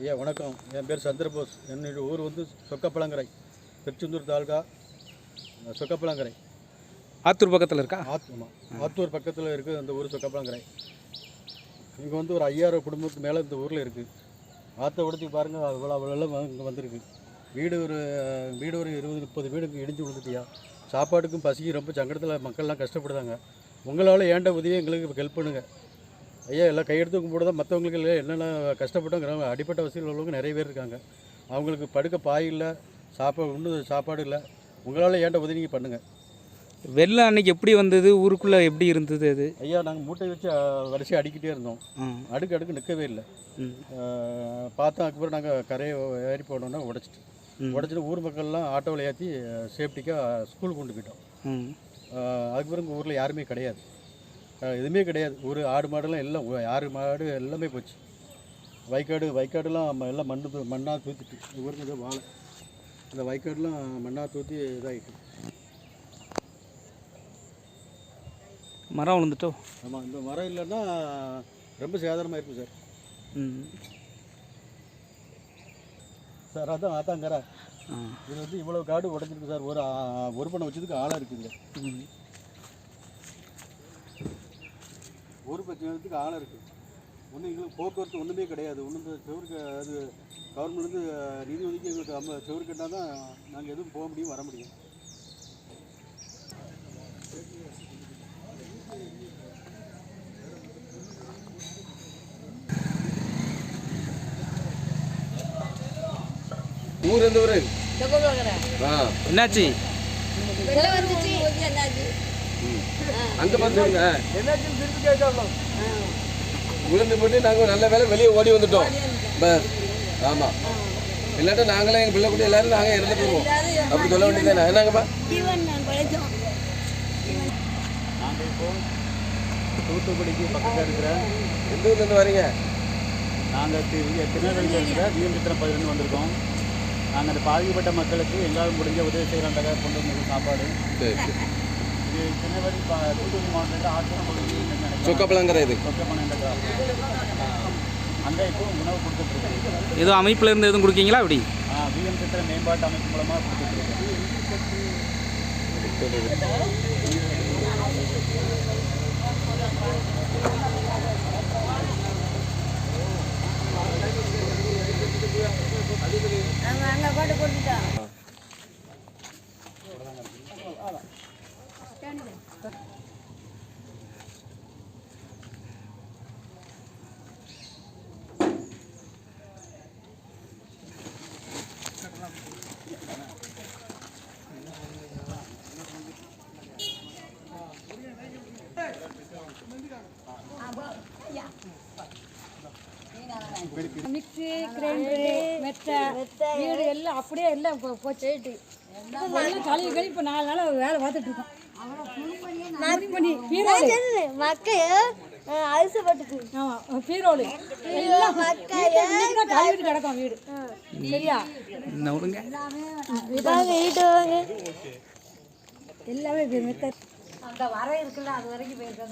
ஐயா வணக்கம். என் பேர் சந்திரபோஸ் என்னுடைய ஊர் வந்து சொக்கப்பழங்கரை திருச்செந்தூர் தாலுகா சொக்கப்பழங்கரை. ஆத்தூர் பக்கத்தில் இருக்கா? ஆத்துமா ஆத்தூர் பக்கத்தில் இருக்குது அந்த ஊர் சொக்கப்பழங்கரை. இங்கே வந்து ஒரு ஐயாயிரம் குடும்பத்துக்கு மேலே இந்த ஊரில் இருக்குது ஆற்றை உடச்சி பாருங்கள் அவ்வளோ அவ்வளோ இங்கே வந்திருக்கு. வீடு ஒரு வீடு ஒரு இருபது முப்பது வீடுக்கு இடிஞ்சு விழுந்துட்டியா. சாப்பாட்டுக்கும் பசிக்கும் ரொம்ப சங்கடத்தில் மக்கள்லாம் கஷ்டப்படுதாங்க உங்களால் ஏண்ட உதவியை எங்களுக்கு ஹெல்ப் பண்ணுங்கள் ஐயா எல்லாம் கையெடுத்து கும்பிட்டு தான் மற்றவங்களுக்கு இல்லை. என்னென்ன கஷ்டப்பட்டவங்க அடிப்பட்ட வசதியில் உள்ளவங்க நிறைய பேர் இருக்காங்க. அவங்களுக்கு படுக்க பாய் இல்லை சாப்பாடு ஒன்றும் சாப்பாடு இல்லை. உங்களால் ஏண்ட உதவி நீங்கள் பண்ணுங்கள் வெள்ளம் அன்னைக்கு எப்படி வந்தது? ஊருக்குள்ளே எப்படி இருந்தது அது? ஐயா நாங்கள் மூட்டை வச்சு வரிசையாக அடிக்கிட்டே இருந்தோம். அடுக்கு அடுக்கு நிற்கவே இல்லை. ம். அஹ், பார்த்தா அதுக்கப்புறம் நாங்கள் கரையை ஏறி போனோன்னா உடச்சிட்டு. உடச்சிட்டு ஊர் மக்கள்லாம் ஆட்டோவில் ஏற்றி சேஃப்டிக்காக ஸ்கூலுக்கு கொண்டு போயிட்டோம். அதுக்கப்புறம் எங்கள் ஊரில் யாருமே கிடையாது. எதுவுமே கிடையாது. ஒரு ஆடு மாடுலாம் எல்லாம் ஆறு மாடு எல்லாமே போச்சு. வைக்காடு வைக்காடுலாம் எல்லாம் மண்ணு தூ- மண்ணாக தூத்திட்டு. ஊருக்கு ஏதோ வாழை. இந்த வைக்காடுலாம் மண்ணாக தூத்தி இதாகிட்டு மரம் விழுந்துட்டோ ஆமாம் இந்த மரம் இல்லைன்னா ரொம்ப சேதாரமாக இருக்கும் சார். ம். சார் அதான் ஆத்தாங்கரா. இது வந்து இவ்வளோ காடு உடஞ்சிருக்கு சார். ஒரு ஒரு பண்ண வச்சதுக்கு ஆளாக இருக்குங்க ஒரு பட்சத்துக்கு ஆளாக இருக்குது ஒன்றும் எங்களுக்கு போக்குவரத்து ஒன்றுமே கிடையாது. ஒன்றும் இந்த செவருக்கு அது கவர்மெண்ட்லேருந்து நிதி ஒதுக்கி எங்களுக்கு அம்ம செவரு கட்டினா தான் நாங்கள் எதுவும் போக முடியும் வர முடியும். ஊர் எந்த ஊர்? ஆ. என்னாச்சு? வெள்ளம் வந்துச்சு என்னாச்சு அங்கே பார்த்துருங்க விழுந்து போட்டு நாங்கள் நல்ல வேலை வெளியே ஓடி வந்துட்டோம். பஸ் ஆமாம் இல்லாட்டா நாங்களே எங்கள் பிள்ளை கூட எல்லாரும் நாங்கள் இறந்து போவோம். அப்படி சொல்ல வேண்டியதானே என்னங்கப்பா? நாங்கள் இப்போ தூத்துக்குடிக்கு பக்கத்தில் இருக்கிற எந்த ஊர்லேருந்து வரீங்க? நாங்கள் திருநெல்வேலியில் இருக்கிற சித்திரம் பகுதியிலேருந்து வந்திருக்கோம். நாங்கள் அந்த பாதிக்கப்பட்ட மக்களுக்கு எங்களால் முடிஞ்ச உதவி செய்கிறாங்க கொண்டு வந்து சாப்பாடு. இது திருநெல்வேலி பா- தூத்துக்குடி மாவட்டத்தில் நினைக்கிறேன் சொக்கப்பழங்கிற இது. அங்கே இப்போ உணவு கொடுத்துட்ருக்கோம் ஏதோ அமைப்புல இருந்து எதுவும் கொடுக்கீங்களா அப்படி விஎம் சித்திர மேம்பாட்டு அமைப்பு மூலமாக கொடுத்துட்ருக்கோம் நாங்கள் அங்கே பாட்டு போட்டுட்டோம். மிக்ஸி கிரைண்டரு மெத்தை வீடு எல்லாம் அப்படியே எல்லாம் போச்சு. எல்லாம் கழுவி கழுவி இப்போ நாலு நாள் வேலை பார்த்துட்டு இருக்கோம். கிடக்கும் வீடு. சரியா? எல்லாமே அந்த வர இருக்குல்ல அது வரைக்கும் போயிருக்கா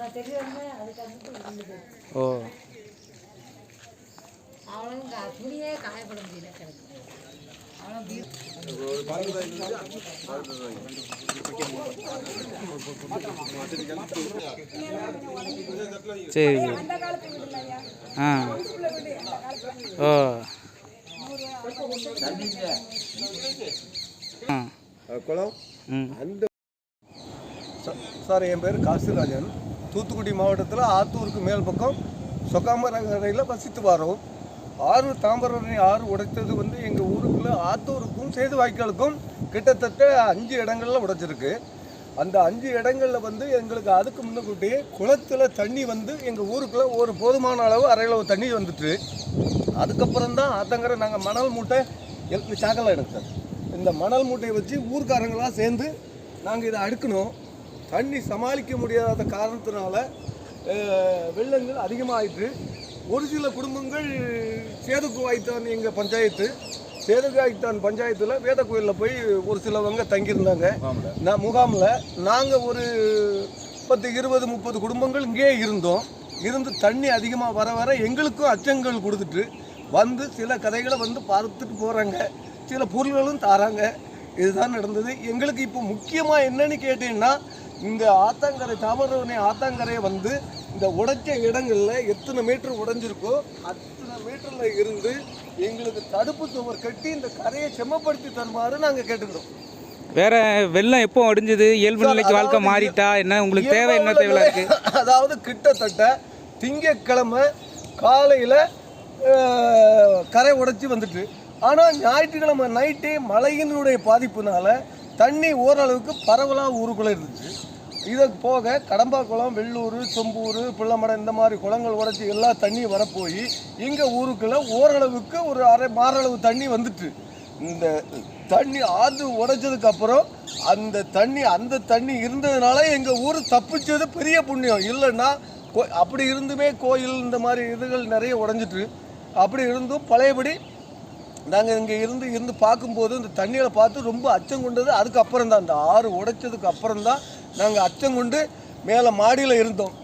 அதுக்கு வந்து ஓ. அவ்வளோ துணியே காயப்பட முடியல கிடக்கு சரி ஆ. ஓ. ஆ. குளம். அந்த சார் என் பேர் காசிராஜன். தூத்துக்குடி மாவட்டத்தில் ஆத்தூருக்கு மேல் பக்கம் சொக்காமரங்கரையில் வசித்து வரோம். ஆறு தாம்பரணி ஆறு உடைத்தது வந்து எங்கள் ஊருக்குள்ள ஆத்தூருக்கும் சேது வாய்க்காலுக்கும் கிட்டத்தட்ட அஞ்சு இடங்களில் உடைச்சிருக்கு. அந்த அஞ்சு இடங்களில் வந்து எங்களுக்கு அதுக்கு முன்னக்கூட்டியே குளத்துல தண்ணி வந்து எங்கள் ஊருக்குள்ளே ஒரு போதுமான அளவு அரை அளவு தண்ணி வந்துட்டு. அதுக்கப்புறம் தான் ஆத்தங்கரை நாங்கள் மணல் மூட்டை எல் சாக்கலை எனக்கு சார். இந்த மணல் மூட்டையை வச்சு ஊர்க்காரங்களாக சேர்ந்து நாங்கள் இதை அடுக்கணும். தண்ணி சமாளிக்க முடியாத காரணத்தினால வெள்ளங்கள் அதிகமாகிட்டு ஒரு சில குடும்பங்கள் சேதுக்கு வாய்த்தான் எங்கள் பஞ்சாயத்து. சேதுக்கு வாய்த்தான் பஞ்சாயத்தில் வேத கோயிலில் போய் ஒரு சிலவங்க தங்கியிருந்தாங்க. நான் முகாமில் நாங்கள் ஒரு பத்து இருபது முப்பது குடும்பங்கள் இங்கேயே இருந்தோம். இருந்து தண்ணி அதிகமாக வர வர எங்களுக்கும் அச்சங்கள் கொடுத்துட்டு வந்து சில கதைகளை வந்து பார்த்துட்டு போகிறாங்க சில பொருள்களும் தாராங்க. இதுதான் நடந்தது. எங்களுக்கு இப்போ முக்கியமாக என்னன்னு கேட்டீங்கன்னா இந்த ஆத்தாங்கரை தாமரவனை ஆத்தாங்கரையை வந்து இந்த உடைச்ச இடங்களில் எத்தனை மீட்டர் உடைஞ்சிருக்கோ அத்தனை மீட்டரில் இருந்து எங்களுக்கு தடுப்பு சுவர் கட்டி இந்த கரையை செம்மப்படுத்தி தருமாறு நாங்கள் கேட்டுக்கிறோம். வேற வெள்ளம் எப்போ அடிஞ்சது? இயல்பு நிலைக்கு வாழ்க்கை மாறிட்டா என்ன? உங்களுக்கு தேவை என்ன தேவை இருக்கு? அதாவது கிட்டத்தட்ட திங்கட்கிழமை காலையில் கரை உடைச்சி வந்துட்டு. ஆனால் ஞாயிற்றுக்கிழமை நைட்டே மழையினுடைய பாதிப்புனால தண்ணி ஓரளவுக்கு பரவலாக ஊருக்குள்ளே இருந்துச்சு. இதை போக கடம்பாக்குளம் வெள்ளூர் சொம்பூர் பிள்ளமடம் இந்த மாதிரி குளங்கள் உடைச்சி எல்லா தண்ணியும் வரப்போய் எங்கள் ஊருக்குள்ளே ஓரளவுக்கு ஒரு அரை மாரளவு தண்ணி வந்துட்டு. இந்த தண்ணி ஆற்று உடைச்சதுக்கு அப்புறம் அந்த தண்ணி அந்த தண்ணி இருந்ததுனால எங்கள் ஊர் தப்பிச்சது பெரிய புண்ணியம். இல்லைன்னா கோ- அப்படி இருந்துமே கோயில் இந்த மாதிரி இதுகள் நிறைய உடைஞ்சிட்டு அப்படி இருந்தும் பழையபடி நாங்கள் இங்கே இருந்து இருந்து பார்க்கும்போது இந்த தண்ணியில் பார்த்து ரொம்ப அச்சம் கொண்டது. அதுக்கப்புறம் தான் இந்த ஆறு உடைச்சதுக்கு அப்புறம் தான் நாங்கள் அச்சம் கொண்டு மேலே மாடியில் இருந்தோம்.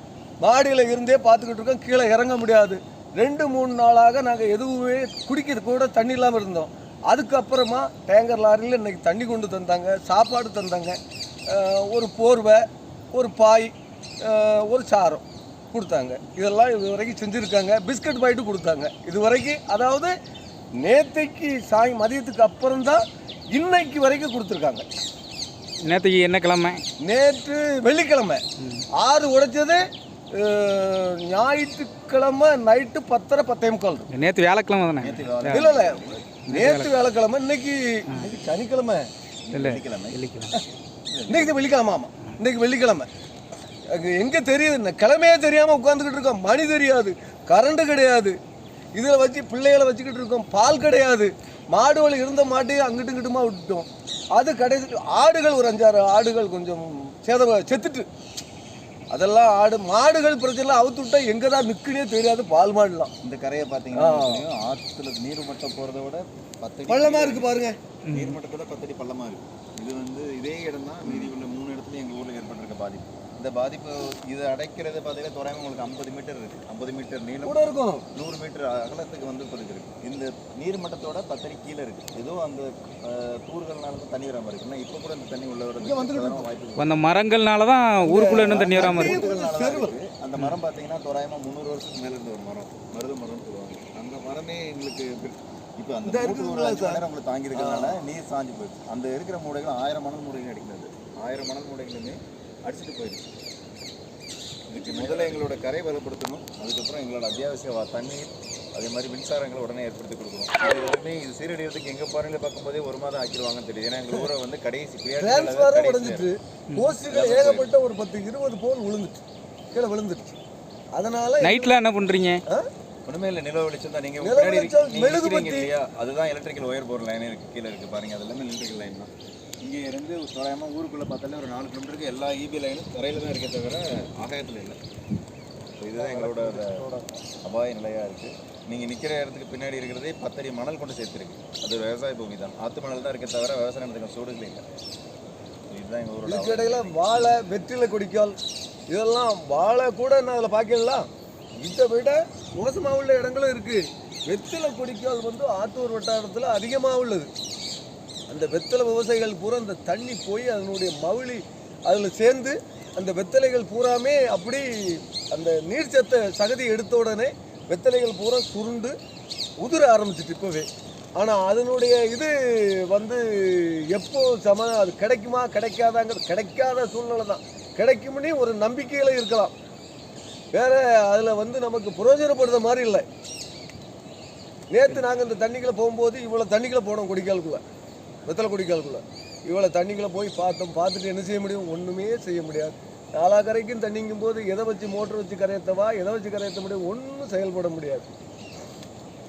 மாடியில் இருந்தே பார்த்துக்கிட்டு இருக்கோம். கீழே இறங்க முடியாது. ரெண்டு மூணு நாளாக நாங்கள் எதுவுமே குடிக்கிறது கூட தண்ணி இல்லாமல் இருந்தோம். அதுக்கப்புறமா டேங்கர் லாரியில் இன்றைக்கி தண்ணி கொண்டு தந்தாங்க. சாப்பாடு தந்தாங்க. ஒரு போர்வை ஒரு பாய் ஒரு சாரம் கொடுத்தாங்க. இதெல்லாம் இது வரைக்கும் செஞ்சுருக்காங்க. பிஸ்கட் பாயிட்டு கொடுத்தாங்க. இது வரைக்கும் அதாவது நேற்றைக்கு சாய் மதியத்துக்கு அப்புறம் தான் இன்னைக்கு வரைக்கும் கொடுத்துருக்காங்க. நேற்றுக்கு என்ன கிழமை? நேற்று வெள்ளிக்கிழமை. ஆறு உடைச்சது ஞாயிற்றுக்கிழமை நைட்டு பத்தரை பத்தே முக்கால். நேற்று வியாழக்கிழமை தானே? இல்ல இல்ல. நேற்று வேலைக்கிழமை இன்னைக்கு சனிக்கிழமை. இல்லை வெள்ளிக்கிழமை. இன்னைக்கு வெள்ளிக்கிழமை ஆமா. இன்னைக்கு வெள்ளிக்கிழமை. எங்க தெரியுது கிழமையே தெரியாம உட்காந்துக்கிட்டு இருக்கோம். மணி தெரியாது கரண்ட் கிடையாது. இதுல வச்சு பிள்ளைகளை வச்சுக்கிட்டு இருக்கோம். பால் கிடையாது. மாடு வழி இருந்த மாட்டையும் அங்கிட்டும் இங்கிட்டுமா விட்டுட்டோம். அது கடைசி ஆடுகள் ஒரு அஞ்சாறு ஆடுகள் கொஞ்சம் சேத செத்துட்டு. அதெல்லாம் ஆடு மாடுகள் பிரச்சனை அவுத்து விட்டா எங்க தான் நிற்குனே தெரியாது பால் மாடுலாம். இந்த கரையை பார்த்தீங்கன்னா ஆத்துல நீர் மட்டம் போறத விட பத்தடி பள்ளமா இருக்கு பாருங்க. நீர் மட்டத்தோட பத்தடி பள்ளமா இருக்கு. இது வந்து இதே இடம் தான் மீதி உள்ள மூணு இடத்துல எங்க ஊர்ல ஏற்பட்டிருக்க பாதிப்பு. இந்த பாதிப்பு இதை அடைக்கிறது பார்த்தீங்கன்னா தோராயமா உங்களுக்கு ஐம்பது மீட்டர் இருக்கு. ஐம்பது மீட்டர் நீளம் கூட இருக்கும். நூறு மீட்டர் அகலத்துக்கு வந்து கொடுக்கு இருக்கு இந்த நீர் மட்டத்தோட பத்தடி கீழே இருக்கு. ஏதோ அந்த தூர்கள்னால தான் தண்ணி வராம இருக்கு. ஆனா இப்போ கூட இந்த தண்ணி உள்ள வாய்ப்பு. அந்த மரங்கள்னால தான் ஊருக்குள்ளே இன்னும் தண்ணி வராமல் இருக்கு. மரத்துகள்னால தான் இருக்கு. அந்த மரம் பார்த்தீங்கன்னா தோராயமா முந்நூறு வருஷத்துக்கு மேல இருந்த ஒரு மரம். மருத மரம்னு சொல்லுவாங்க. அந்த மரமே எங்களுக்கு இப்போ அந்த ஒரு அஞ்சு மணி நேரம் உங்களுக்கு தாங்கி இருக்கிறதுனால நீர் சாஞ்சு போயிடுச்சு. அந்த இருக்கிற மூடைகள் ஆயிரம் மணல் மூடைகள் அடிக்கிறது. ஆயிரம் மணல் மூடைகளுமே அடிச்சுட்டு போயிடுச்சு. இதுக்கு முதல்ல எங்களோட கரை வலுப்படுத்தணும். அதுக்கப்புறம் எங்களோட அத்தியாவசிய வா- தண்ணீர் அதே மாதிரி மின்சாரங்களை உடனே ஏற்படுத்தி கொடுக்கணும். இது எல்லாமே இது சீரடிக்கிறதுக்கு எங்க பாறையில பார்க்கும்போதே ஒரு மாதம் ஆக்கிடுவாங்கன்னு தெரியுது. ஏன்னா எங்க ஊரை வந்து கடைசி உடைஞ்சிட்டு போஸ்டுகள் ஏகப்பட்ட ஒரு பத்து இருபது போல் விழுந்துட்டு கீழே விழுந்துருச்சு. அதனால நைட்டில் என்ன பண்ணுறீங்க ஒண்ணுமே இல்லை நிலவு வெளிச்சம் தான். நீங்க நிலவு பின்னாடி வெளிச்சம், இருக்கு- நீங்க மெழுகுபத்தி. நிக்கிறீங்க இல்லையா? அதுதான் எலக்ட்ரிக்கல் ஒயர் போற லைனே இருக்கு கீழே இருக்கு பாருங்க. அது எல்லாமே எலக்ட்ரிக்கல் லைன் தான். இங்கே இருந்து தோராயமாக ஊருக்குள்ளே பார்த்தாலே ஒரு நாலு கிலோமீட்டருக்கு எல்லா இபி லைனும் தரையில் தான் இருக்கே தவிர ஆகாயத்தில் இல்லை. ஸோ இதுதான் எங்களோட அபாய நிலையாக இருக்குது நீங்கள் நிற்கிற இடத்துக்கு பின்னாடி இருக்கிறதே பத்தடி மணல் கொண்டு சேர்த்துருக்கு. அது விவசாய பூமி தான். ஆற்று மணல் தான் இருக்கே தவிர விவசாயத்துக்கு சூடுகள் இல்லை. இதுதான் எங்கள் ஊரில் இதுக்கு இடையில வாழை வெற்றிலை கொடிக்கால் இதெல்லாம் வாழை கூட நான் அதில் பார்க்கலாம் இதை விட மோசமாக உள்ள இடங்களும் இருக்குது வெற்றிலை கொடிக்கால் வந்து ஆத்தூர் வட்டாரத்தில் அதிகமாக உள்ளது. அந்த வெத்தலை விவசாயிகள் பூரா அந்த தண்ணி போய் அதனுடைய மவுளி அதில் சேர்ந்து அந்த வெத்தலைகள் பூராமே அப்படி அந்த நீர்ச்சத்தை சகதி எடுத்த உடனே வெத்தலைகள் பூரா சுருண்டு உதிர ஆரம்பிச்சிட்டு இப்போவே. ஆனால் அதனுடைய இது வந்து எப்போ சம அது கிடைக்குமா கிடைக்காதாங்கிறது கிடைக்காத சூழ்நிலை தான். கிடைக்கும்னே ஒரு நம்பிக்கையில் இருக்கலாம். வேறு அதில் வந்து நமக்கு பிரயோஜனப்படுற மாதிரி இல்லை. நேற்று நாங்கள் இந்த தண்ணிக்குள்ளே போகும்போது இவ்வளோ தண்ணிக்குள்ளே போனோம் குடிக்காலுக்குள்ளே. வெத்தலை குடிக்காலுக்குள்ளே இவ்வளோ தண்ணிக்குள்ளே போய் பார்த்தோம் பார்த்துட்டு என்ன செய்ய முடியும்? ஒன்றுமே செய்ய முடியாது. நாலா கரைக்கும் தண்ணிங்கும் போது எதை வச்சு மோட்டர் வச்சு கரையத்தவா எதை வச்சு கரையத்த முடியும்? ஒன்றும் செயல்பட முடியாது.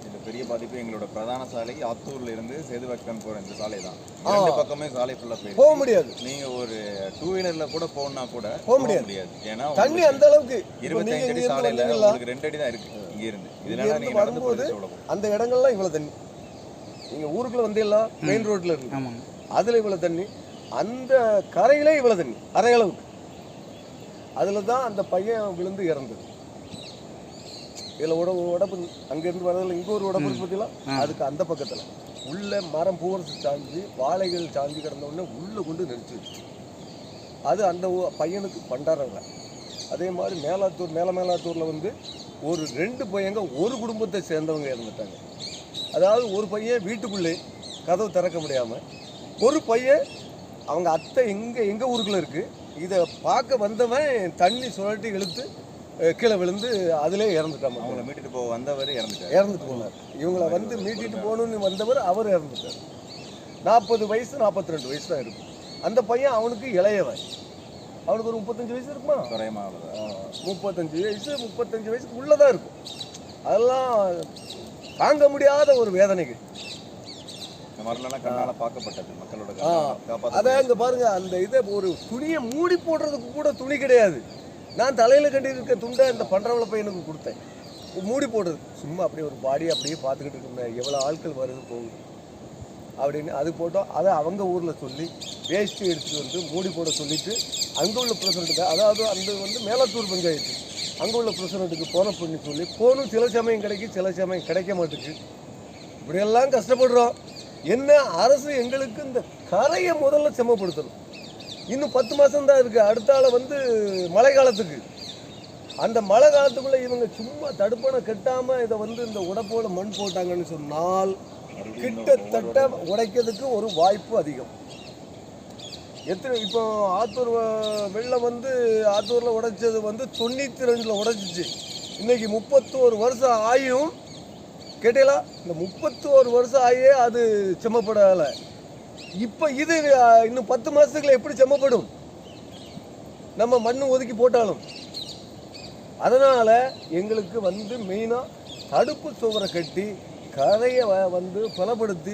இந்த பெரிய பாதிப்பு எங்களோட பிரதான சாலை ஆத்தூர்ல இருந்து சேதுவாக்கம் போற இந்த சாலை தான். ரெண்டு பக்கமே சாலை ஃபுல்லா போயிருக்கு போக முடியாது. நீங்க ஒரு டூ வீலர்ல கூட போகணும்னா கூட போக முடியாது. ஏன்னா தண்ணி அந்த அளவுக்கு. இருபத்தி அஞ்சு அடி சாலையில உங்களுக்கு ரெண்டு அடி தான் இருக்கு. இங்க இருந்து இதனால நீங்க வரும்போது அந்த இடங்கள்லாம் இவ்வளோ தண்ணி. நீங்கள் ஊருக்குள்ளே வந்தீங்களா மெயின் ரோட்டில் இருக்கு ஆமாங்க. அதில் இவ்வளோ தண்ணி. அந்த கரையிலே இவ்வளோ தண்ணி. அரை அளவுக்கு. அதில் தான் அந்த பையன் விழுந்து இறந்தது. இதில் உட ஒரு உடப்பு அங்கேருந்து வரதில்ல இங்கே ஒரு இருக்கு பார்த்தீங்களா அதுக்கு அந்த பக்கத்தில். உள்ள மரம் பூவரசு சாஞ்சி வாழைகள் சாஞ்சி கிடந்த உடனே உள்ளே கொண்டு நெரிச்சு வச்சு அது அந்த பையனுக்கு பண்டாரங்க. அதே மாதிரி மேலாத்தூர் மேல மேலாத்தூரில் வந்து ஒரு ரெண்டு பையங்க ஒரு குடும்பத்தை சேர்ந்தவங்க இறந்துட்டாங்க. அதாவது ஒரு பையன் வீட்டுக்குள்ளே கதவு திறக்க முடியாமல் ஒரு பையன் அவங்க அத்தை எங்கே எங்கள் ஊருக்குள்ள இருக்குது இதை பார்க்க வந்தவன் தண்ணி சுழட்டி இழுத்து கீழே விழுந்து அதிலே இறந்துட்டான் அவங்கள. மீட்டுட்டு போக வந்தவர் இறந்துட்டார். இறந்துட்டு போனார். இவங்கள வந்து மீட்டிட்டு போகணும்னு வந்தவர் அவர் இறந்துட்டார். நாற்பது வயசு நாற்பத்தி ரெண்டு வயசு தான் இருக்கும். அந்த பையன் அவனுக்கு இளையவன். அவனுக்கு ஒரு முப்பத்தஞ்சு வயசு இருக்குமா? துறையமாக ஆ, முப்பத்தஞ்சு வயசு முப்பத்தஞ்சு வயசுக்கு உள்ளதான் இருக்கும். அதெல்லாம் தாங்க முடியாத ஒரு காப்பாற்ற அதான் இங்க பாருங்க அந்த இதை ஒரு துணியை மூடி போடுறதுக்கு கூட துணி கிடையாது. நான் தலையில கட்டியிருக்க துண்டை இந்த பண்றவள பையனுக்கு கொடுத்தேன். மூடி போடுறது. சும்மா அப்படியே ஒரு பாடி அப்படியே பார்த்துக்கிட்டு இருந்தேன் எவ்வளோ ஆட்கள் வருது போகுது. அப்படின்னு அது போட்டோம். அதை அவங்க ஊரில் சொல்லி வேஷ்டி எடுத்துகிட்டு வந்து மூடி போட சொல்லிவிட்டு அங்கே உள்ள பிரசிடண்ட்டு அதாவது அந்த வந்து மேலத்தூர் பஞ்சாயத்து அங்கே உள்ள பிரசிடண்ட்டுக்கு போன பண்ணி சொல்லி போனும் சில சமயம் கிடைக்கும் சில சமயம் கிடைக்க மாட்டேங்குது இப்படியெல்லாம் கஷ்டப்படுறோம். என்ன அரசு எங்களுக்கு இந்த கரையை முதல்ல செம்மப்படுத்தணும் இன்னும் பத்து மாதம் தான் இருக்குது அடுத்தால வந்து மழை காலத்துக்கு. அந்த மழை காலத்துக்குள்ளே இவங்க சும்மா தடுப்பணை கட்டாமல் இதை வந்து இந்த உடப்போட மண் போட்டாங்கன்னு சொன்னால் கிட்டத்தட்ட உடைக்கிறதுக்கு ஒரு வாய்ப்பு அதிகம். எத்தனை இப்போ ஆத்தூர் வெள்ளம் வந்து ஆத்தூரில் உடைச்சது வந்து தொண்ணூற்றி ரெண்டில் உடைச்சிச்சு. இன்றைக்கி முப்பத்தோரு வருஷம் ஆயும் கேட்டீங்களா? இந்த முப்பத்தோரு வருஷம் ஆகியே அது செம்மப்படலை. இப்போ இது இன்னும் பத்து மாதத்துக்குள்ள எப்படி செம்மப்படும்? நம்ம மண் ஒதுக்கி போட்டாலும். அதனால் எங்களுக்கு வந்து மெயினாக தடுப்பு சுவரை கட்டி கதையை வ- வந்து பலப்படுத்தி